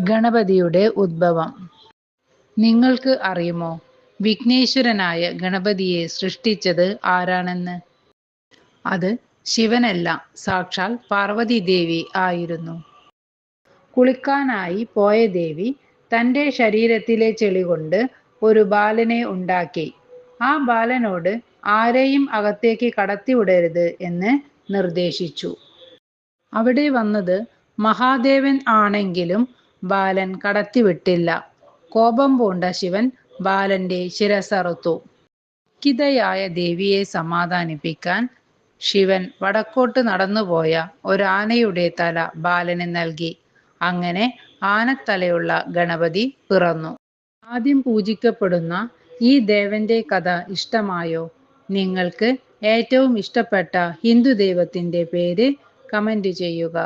ഗണപതിയുടെ ഉദ്ഭവം. നിങ്ങൾക്ക് അറിയുമോ? വിഘ്നേശ്വരനായ ഗണപതിയെ സൃഷ്ടിച്ചത് ആരാണെന്ന്? അത് ശിവനല്ല സാക്ഷാൽ പാർവതി ദേവി ആയിരുന്നു. കുളിക്കാനായി പോയ ദേവി തന്റെ ശരീരത്തിലെ ചെളി കൊണ്ട് ഒരു ബാലനെ ഉണ്ടാക്കി. ആ ബാലനോട് ആരെയും അകത്തേക്ക് കടത്തിവിടരുത് എന്ന് നിർദ്ദേശിച്ചു. അവിടെ വന്നത് മഹാദേവൻ ആണെങ്കിലും ബാലൻ കടത്തിവിട്ടില്ല. കോപം പൂണ്ട ശിവൻ ബാലന്റെ ശിരസറുത്തു. കിതയായ ദേവിയെ സമാധാനിപ്പിക്കാൻ ശിവൻ വടക്കോട്ട് നടന്നുപോയ ഒരാനയുടെ തല ബാലന് നൽകി. അങ്ങനെ ആനത്തലയുള്ള ഗണപതി പിറന്നു. ആദ്യം പൂജിക്കപ്പെടുന്ന ഈ ദേവന്റെ കഥ ഇഷ്ടമായോ? നിങ്ങൾക്ക് ഏറ്റവും ഇഷ്ടപ്പെട്ട ഹിന്ദു ദൈവത്തിന്റെ പേര് കമന്റ് ചെയ്യുക.